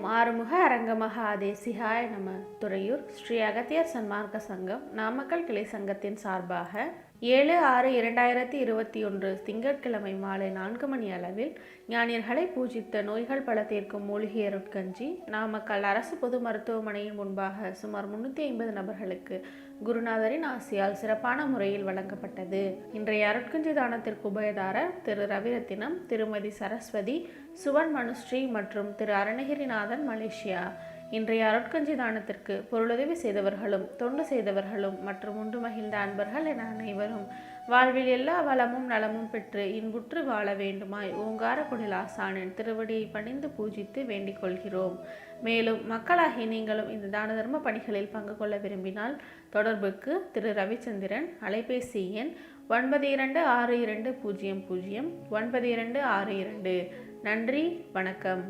ஓம் ஆறுமுக அரங்கமகா தேசிகாய நம துறையூர் ஸ்ரீ அகத்தியர் சன்மார்க்க சங்கம் நாமக்கல் கிளை சங்கத்தின் சார்பாக ஏழு ஆறு இரண்டாயிரத்தி இருபத்தி ஒன்று திங்கட்கிழமை மாலை நான்கு மணி அளவில் ஞானியர்களை பூஜித்த நோய்கள் பல தீர்க்கும் மூலிகை அருட்கஞ்சி நாமக்கல் அரசு பொது மருத்துவமனையின் முன்பாக சுமார் முன்னூற்றி ஐம்பது நபர்களுக்கு குருநாதரின் ஆசியால் சிறப்பான முறையில் வழங்கப்பட்டது. இன்றைய அருட்கஞ்சி தானத்திற்கு உபயதாரர் திரு ரவிரத்தினம் திருமதி சரஸ்வதி சுவன் மனுஸ்ரீ மற்றும் திரு அருணகிரிநாதன் மலேசியா. இன்றைய அருட்கஞ்சி தானத்திற்கு பொருளுதவி செய்தவர்களும் தொண்டு செய்தவர்களும் மற்றும் உண்டு மகிழ்ந்த அன்பர்கள் என அனைவரும். வாழ்வில் எல்லா வளமும் நலமும் பெற்று இன்புற்று வாழ வேண்டுமாய் ஓங்கார குடிலாசானின் திருவடியை பணிந்து பூஜித்து வேண்டிக் கொள்கிறோம். மேலும் மக்களாகி நீங்களும் இந்த தான தர்ம பணிகளில் பங்கு கொள்ள விரும்பினால் தொடர்புக்கு திரு. ரவிச்சந்திரன் அலைபேசி எண் ஒன்பது இரண்டு ஆறு இரண்டு பூஜ்ஜியம் பூஜ்ஜியம் ஒன்பது இரண்டு ஆறு இரண்டு. நன்றி வணக்கம்.